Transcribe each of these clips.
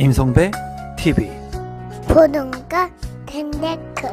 임성배 TV 보동과 텐데크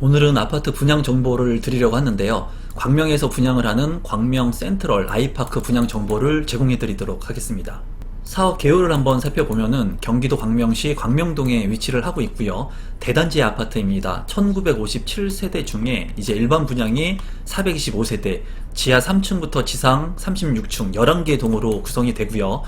오늘은 아파트 분양 정보를 드리려고 하는데요. 광명에서 분양을 하는 광명 센트럴 아이파크 분양 정보를 제공해 드리도록 하겠습니다. 사업 개요를 한번 살펴보면은 경기도 광명시 광명동에 위치를 하고 있고요. 대단지 아파트입니다. 1957세대 중에 이제 일반 분양이 425세대, 지하 3층부터 지상 36층 11개 동으로 구성이 되고요.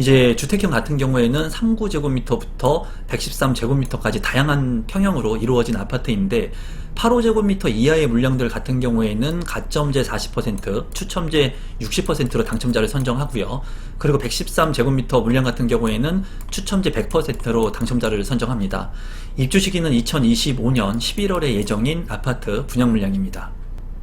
이제 주택형 같은 경우에는 39제곱미터부터 113제곱미터까지 다양한 평형으로 이루어진 아파트인데 85제곱미터 이하의 물량들 같은 경우에는 가점제 40%, 추첨제 60%로 당첨자를 선정하고요. 그리고 113제곱미터 물량 같은 경우에는 추첨제 100%로 당첨자를 선정합니다. 입주 시기는 2025년 11월에 예정인 아파트 분양 물량입니다.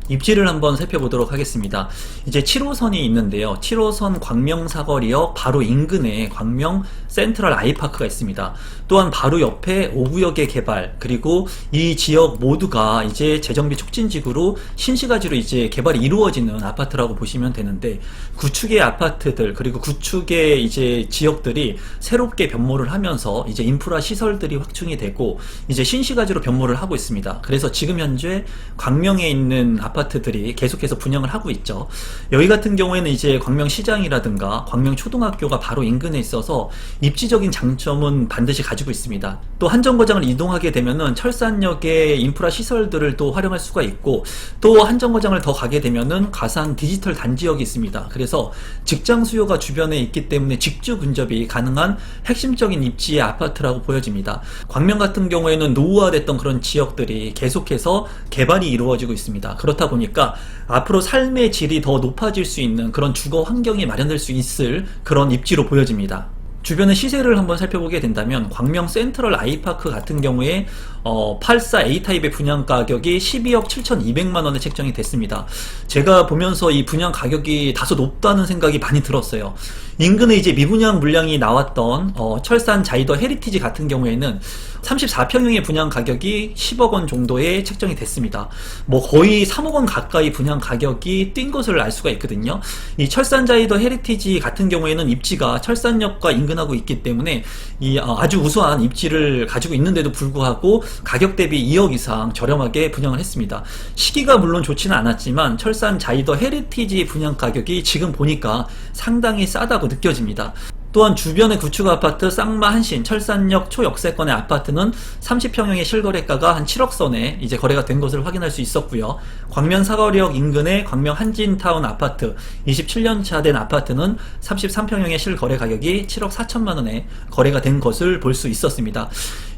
입지를 한번 살펴보도록 하겠습니다. 이제 7호선이 있는데요. 7호선 광명 사거리역 바로 인근에 광명 센트럴 아이파크가 있습니다. 또한 바로 옆에 5구역의 개발 그리고 이 지역 모두가 이제 재정비 촉진지구로 신시가지로 이제 개발이 이루어지는 아파트라고 보시면 되는데 구축의 아파트들 그리고 구축의 이제 지역들이 새롭게 변모를 하면서 이제 인프라 시설들이 확충이 되고 이제 신시가지로 변모를 하고 있습니다. 그래서 지금 현재 광명에 있는 아파트 들이 계속해서 분양을 하고 있죠. 여기 같은 경우에는 이제 광명시장이라든가 광명초등학교가 바로 인근에 있어서 입지적인 장점은 반드시 가지고 있습니다. 또 한정거장을 이동하게 되면은 철산역의 인프라 시설들을 또 활용할 수가 있고 또 한정거장을 더 가게 되면은 가상 디지털 단지역이 있습니다. 그래서 직장 수요가 주변에 있기 때문에 직주 근접이 가능한 핵심적인 입지의 아파트라고 보여집니다. 광명 같은 경우에는 노후화됐던 그런 지역들이 계속해서 개발이 이루어지고 있습니다. 그렇다 보니까 앞으로 삶의 질이 더 높아질 수 있는 그런 주거 환경이 마련될 수 있을 그런 입지로 보여집니다. 주변의 시세를 한번 살펴보게 된다면 광명 센트럴 아이파크 같은 경우에 어, 84A 타입의 분양 가격이 12억 7,200만 원에 책정이 됐습니다. 제가 보면서 이 분양 가격이 다소 높다는 생각이 많이 들었어요. 인근에 이제 미분양 물량이 나왔던 어, 철산 자이더 헤리티지 같은 경우에는 34평형의 분양 가격이 10억 원 정도에 책정이 됐습니다. 뭐 거의 3억 원 가까이 분양 가격이 뛴 것을 알 수가 있거든요. 이 철산 자이더 헤리티지 같은 경우에는 입지가 철산역과 인근하고 있기 때문에 이 어, 아주 우수한 입지를 가지고 있는데도 불구하고 가격 대비 2억 이상 저렴하게 분양을 했습니다. 시기가 물론 좋지는 않았지만 철산 자이더 헤리티지 분양 가격이 지금 보니까 상당히 싸다고 느껴집니다. 또한 주변의 구축 아파트 쌍마 한신 철산역 초역세권의 아파트는 30평형의 실거래가가 한 7억 선에 이제 거래가 된 것을 확인할 수 있었고요. 광명 사거리역 인근의 광명 한진타운 아파트 27년 차 된 아파트는 33평형의 실거래 가격이 7억 4천만 원에 거래가 된 것을 볼 수 있었습니다.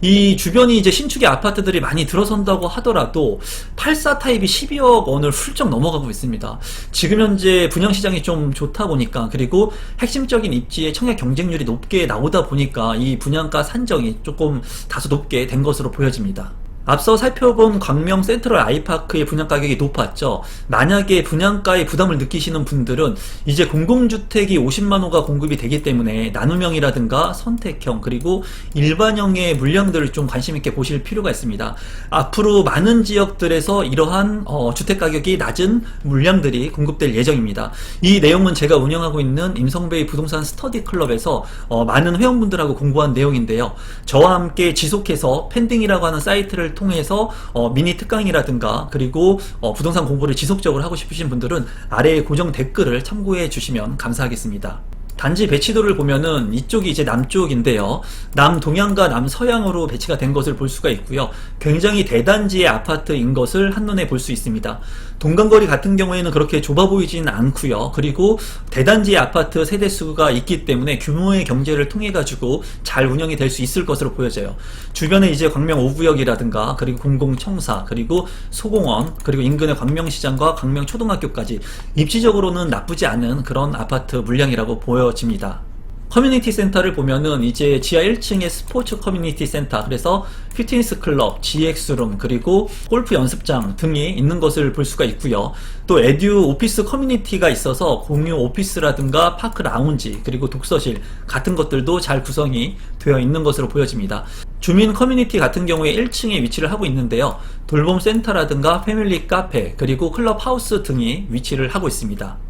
이 주변이 이제 신축의 아파트들이 많이 들어선다고 하더라도 84 타입이 12억 원을 훌쩍 넘어가고 있습니다. 지금 현재 분양 시장이 좀 좋다 보니까 그리고 핵심적인 입지의 청약 경쟁률이 높게 나오다 보니까 이 분양가 산정이 조금 다소 높게 된 것으로 보여집니다. 앞서 살펴본 광명 센트럴 아이파크의 분양 가격이 높았죠. 만약에 분양가에 부담을 느끼시는 분들은 이제 공공주택이 50만 호가 공급이 되기 때문에 나눔형이라든가 선택형 그리고 일반형의 물량들을 좀 관심 있게 보실 필요가 있습니다. 앞으로 많은 지역들에서 이러한 어, 주택 가격이 낮은 물량들이 공급될 예정입니다. 이 내용은 제가 운영하고 있는 임성배의 부동산 스터디 클럽에서 어, 많은 회원분들하고 공부한 내용인데요. 저와 함께 지속해서 팬딩이라고 하는 사이트를 통해서 어, 미니 특강이라든가 그리고 어, 부동산 공부를 지속적으로 하고 싶으신 분들은 아래에 고정 댓글을 참고해 주시면 감사하겠습니다. 단지 배치도를 보면은 이쪽이 이제 남쪽인데요. 남동향과 남서향으로 배치가 된 것을 볼 수가 있고요. 굉장히 대단지의 아파트인 것을 한눈에 볼 수 있습니다. 동간거리 같은 경우에는 그렇게 좁아 보이지는 않고요. 그리고 대단지의 아파트 세대수가 있기 때문에 규모의 경제를 통해 가지고 잘 운영이 될 수 있을 것으로 보여져요. 주변에 이제 광명 5구역이라든가 그리고 공공청사 그리고 소공원 그리고 인근의 광명시장과 광명초등학교까지 입지적으로는 나쁘지 않은 그런 아파트 물량이라고 보여 집니다. 커뮤니티 센터를 보면은 이제 지하 1층에 스포츠 커뮤니티 센터 그래서 피트니스 클럽, GX룸 그리고 골프 연습장 등이 있는 것을 볼 수가 있고요. 또 에듀 오피스 커뮤니티가 있어서 공유 오피스라든가 파크 라운지 그리고 독서실 같은 것들도 잘 구성이 되어 있는 것으로 보여집니다. 주민 커뮤니티 같은 경우에 1층에 위치를 하고 있는데요. 돌봄 센터라든가 패밀리 카페 그리고 클럽 하우스 등이 위치를 하고 있습니다.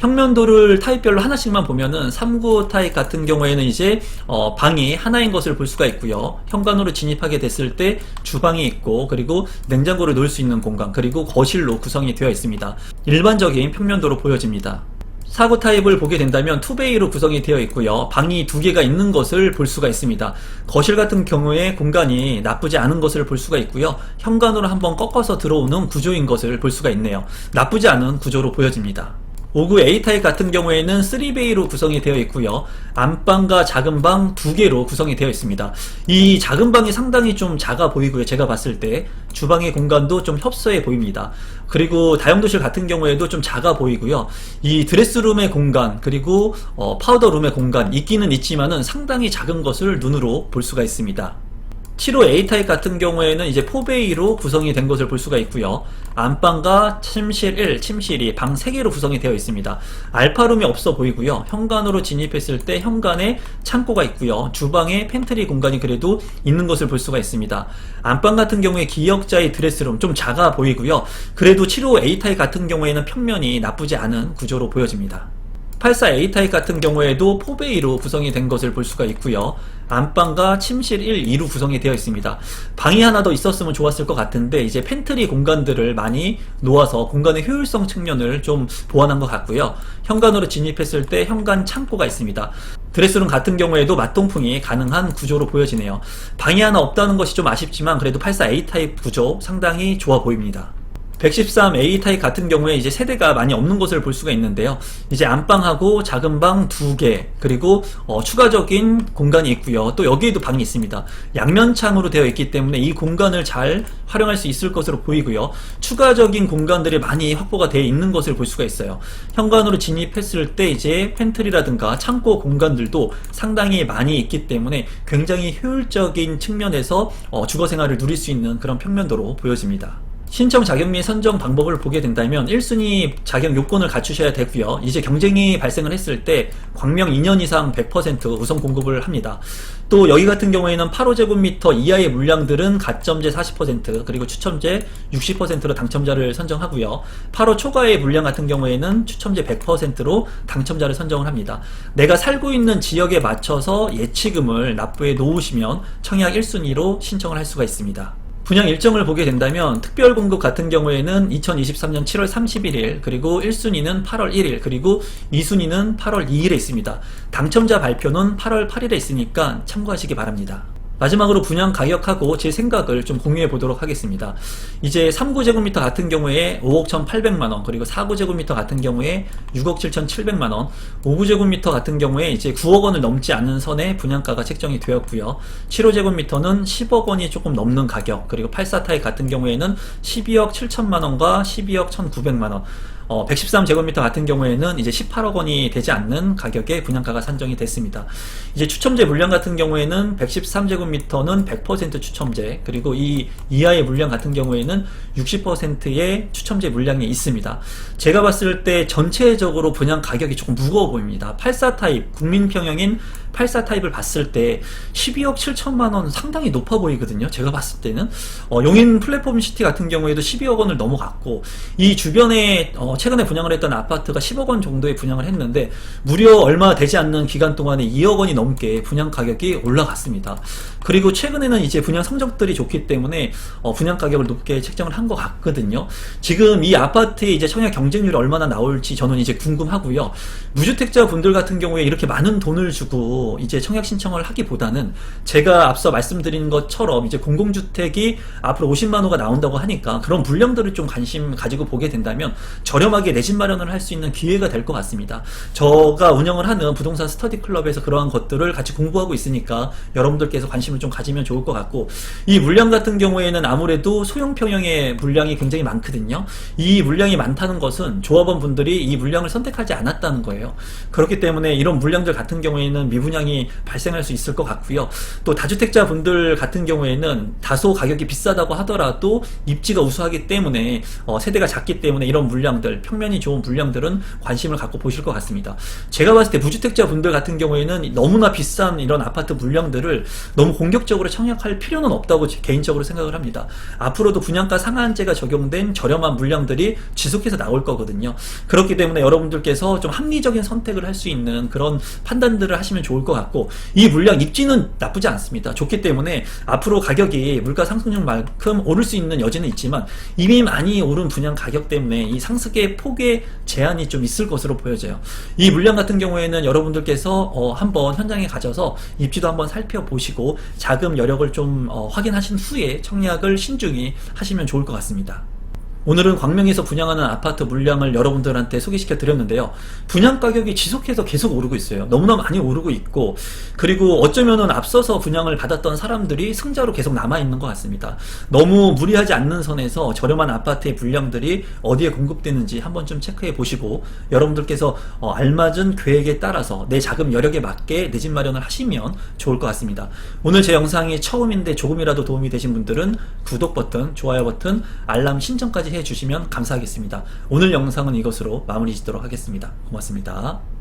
평면도를 타입별로 하나씩만 보면은 3구 타입 같은 경우에는 이제 어, 방이 하나인 것을 볼 수가 있고요. 현관으로 진입하게 됐을 때 주방이 있고 그리고 냉장고를 놓을 수 있는 공간 그리고 거실로 구성이 되어 있습니다. 일반적인 평면도로 보여집니다. 사구 타입을 보게 된다면 투베이로 구성이 되어 있고요. 방이 두 개가 있는 것을 볼 수가 있습니다. 거실 같은 경우에 공간이 나쁘지 않은 것을 볼 수가 있고요. 현관으로 한번 꺾어서 들어오는 구조인 것을 볼 수가 있네요. 나쁘지 않은 구조로 보여집니다. 5구 A타입 같은 경우에는 3베이로 구성이 되어 있고요. 안방과 작은 방 두 개로 구성이 되어 있습니다. 이 작은 방이 상당히 좀 작아 보이고요. 제가 봤을 때 주방의 공간도 좀 협소해 보입니다. 그리고 다용도실 같은 경우에도 좀 작아 보이고요. 이 드레스룸의 공간 그리고 어, 파우더룸의 공간 있기는 있지만은 상당히 작은 것을 눈으로 볼 수가 있습니다. 7호 A타입 같은 경우에는 이제 4베이로 구성이 된 것을 볼 수가 있고요. 안방과 침실 1, 침실 2, 방 3개로 구성이 되어 있습니다. 알파룸이 없어 보이고요. 현관으로 진입했을 때 현관에 창고가 있고요. 주방에 팬트리 공간이 그래도 있는 것을 볼 수가 있습니다. 안방 같은 경우에 기역자의 드레스룸 좀 작아 보이고요. 그래도 7호 A타입 같은 경우에는 평면이 나쁘지 않은 구조로 보여집니다. 84 A타입 같은 경우에도 4베이로 구성이 된 것을 볼 수가 있고요. 안방과 침실 1, 2로 구성이 되어 있습니다. 방이 하나 더 있었으면 좋았을 것 같은데 이제 팬트리 공간들을 많이 놓아서 공간의 효율성 측면을 좀 보완한 것 같고요. 현관으로 진입했을 때 현관 창고가 있습니다. 드레스룸 같은 경우에도 맞동풍이 가능한 구조로 보여지네요. 방이 하나 없다는 것이 좀 아쉽지만 그래도 84 A타입 구조 상당히 좋아 보입니다. 113 A 타입 같은 경우에 이제 세대가 많이 없는 것을 볼 수가 있는데요. 이제 안방하고 작은 방 두 개, 그리고 어, 추가적인 공간이 있고요. 또 여기에도 방이 있습니다. 양면창으로 되어 있기 때문에 이 공간을 잘 활용할 수 있을 것으로 보이고요. 추가적인 공간들이 많이 확보가 되어 있는 것을 볼 수가 있어요. 현관으로 진입했을 때 이제 팬트리라든가 창고 공간들도 상당히 많이 있기 때문에 굉장히 효율적인 측면에서 어, 주거 생활을 누릴 수 있는 그런 평면도로 보여집니다. 신청 자격 및 선정 방법을 보게 된다면 1순위 자격 요건을 갖추셔야 되고요. 이제 경쟁이 발생을 했을 때 광명 2년 이상 100% 우선 공급을 합니다. 또 여기 같은 경우에는 8호제곱미터 이하의 물량들은 가점제 40% 그리고 추첨제 60%로 당첨자를 선정하고요. 8호 초과의 물량 같은 경우에는 추첨제 100%로 당첨자를 선정을 합니다. 내가 살고 있는 지역에 맞춰서 예치금을 납부해 놓으시면 청약 1순위로 신청을 할 수가 있습니다. 분양 일정을 보게 된다면 특별 공급 같은 경우에는 2023년 7월 31일 그리고 1순위는 8월 1일 그리고 2순위는 8월 2일에 있습니다. 당첨자 발표는 8월 8일에 있으니까 참고하시기 바랍니다. 마지막으로 분양 가격하고 제 생각을 좀 공유해 보도록 하겠습니다. 이제 3구제곱미터 같은 경우에 5억 1,800만원, 그리고 4구제곱미터 같은 경우에 6억 7,700만원, 5구제곱미터 같은 경우에 이제 9억 원을 넘지 않는 선에 분양가가 책정이 되었고요. 7호제곱미터는 10억 원이 조금 넘는 가격, 그리고 84타입 같은 경우에는 12억 7천만원과 12억 1,900만원, 어, 113제곱미터 같은 경우에는 이제 18억 원이 되지 않는 가격에 분양가가 산정이 됐습니다. 이제 추첨제 물량 같은 경우에는 113제곱미터는 100% 추첨제, 그리고 이 이하의 물량 같은 경우에는 60%의 추첨제 물량이 있습니다. 제가 봤을 때 전체적으로 분양 가격이 조금 무거워 보입니다. 84 타입, 국민평형인 84 타입을 봤을 때 12억 7천만 원 상당히 높아 보이거든요. 제가 봤을 때는 어, 용인 플랫폼 시티 같은 경우에도 12억 원을 넘어갔고 이 주변에 어, 최근에 분양을 했던 아파트가 10억 원 정도의 분양을 했는데 무려 얼마 되지 않는 기간 동안에 2억 원이 넘게 분양 가격이 올라갔습니다. 그리고 최근에는 이제 분양 성적들이 좋기 때문에 어, 분양 가격을 높게 책정을 한 것 같거든요. 지금 이 아파트의 이제 청약 경쟁률이 얼마나 나올지 저는 이제 궁금하고요. 무주택자 분들 같은 경우에 이렇게 많은 돈을 주고 이제 청약 신청을 하기보다는 제가 앞서 말씀드린 것처럼 이제 공공주택이 앞으로 50만 호가 나온다고 하니까 그런 물량들을 좀 관심 가지고 보게 된다면 저렴하게 내 집 마련을 할 수 있는 기회가 될 것 같습니다. 저가 운영을 하는 부동산 스터디 클럽에서 그러한 것들을 같이 공부하고 있으니까 여러분들께서 관심 을 좀 가지면 좋을 것 같고 이 물량 같은 경우에는 아무래도 소형 평형의 물량이 굉장히 많거든요. 이 물량이 많다는 것은 조합원 분들이 이 물량을 선택하지 않았다는 거예요. 그렇기 때문에 이런 물량들 같은 경우에는 미분양이 발생할 수 있을 것 같고요. 또 다주택자 분들 같은 경우에는 다소 가격이 비싸다고 하더라도 입지가 우수하기 때문에 어, 세대가 작기 때문에 이런 물량들 평면이 좋은 물량들은 관심을 갖고 보실 것 같습니다. 제가 봤을 때 무주택자 분들 같은 경우에는 너무나 비싼 이런 아파트 물량들을 너무 공격적으로 청약할 필요는 없다고 제- 개인적으로 생각을 합니다. 앞으로도 분양가 상한제가 적용된 저렴한 물량들이 지속해서 나올 거거든요. 그렇기 때문에 여러분들께서 좀 합리적인 선택을 할 수 있는 그런 판단들을 하시면 좋을 것 같고 이 물량 입지는 나쁘지 않습니다. 좋기 때문에 앞으로 가격이 물가 상승률만큼 오를 수 있는 여지는 있지만 이미 많이 오른 분양 가격 때문에 이 상승의 폭의 제한이 좀 있을 것으로 보여져요. 이 물량 같은 경우에는 여러분들께서 어, 한번 현장에 가셔서 입지도 한번 살펴보시고 자금 여력을 좀 어, 확인하신 후에 청약을 신중히 하시면 좋을 것 같습니다. 오늘은 광명에서 분양하는 아파트 물량을 여러분들한테 소개시켜 드렸는데요. 분양 가격이 지속해서 계속 오르고 있어요. 너무나 많이 오르고 있고, 그리고 어쩌면은 앞서서 분양을 받았던 사람들이 승자로 계속 남아 있는 것 같습니다. 너무 무리하지 않는 선에서 저렴한 아파트의 물량들이 어디에 공급되는지 한번 좀 체크해 보시고, 여러분들께서 어, 알맞은 계획에 따라서 내 자금 여력에 맞게 내 집 마련을 하시면 좋을 것 같습니다. 오늘 제 영상이 처음인데 조금이라도 도움이 되신 분들은 구독 버튼, 좋아요 버튼, 알람 신청까지 해주시면 감사하겠습니다. 오늘 영상은 이것으로 마무리 짓도록 하겠습니다. 고맙습니다.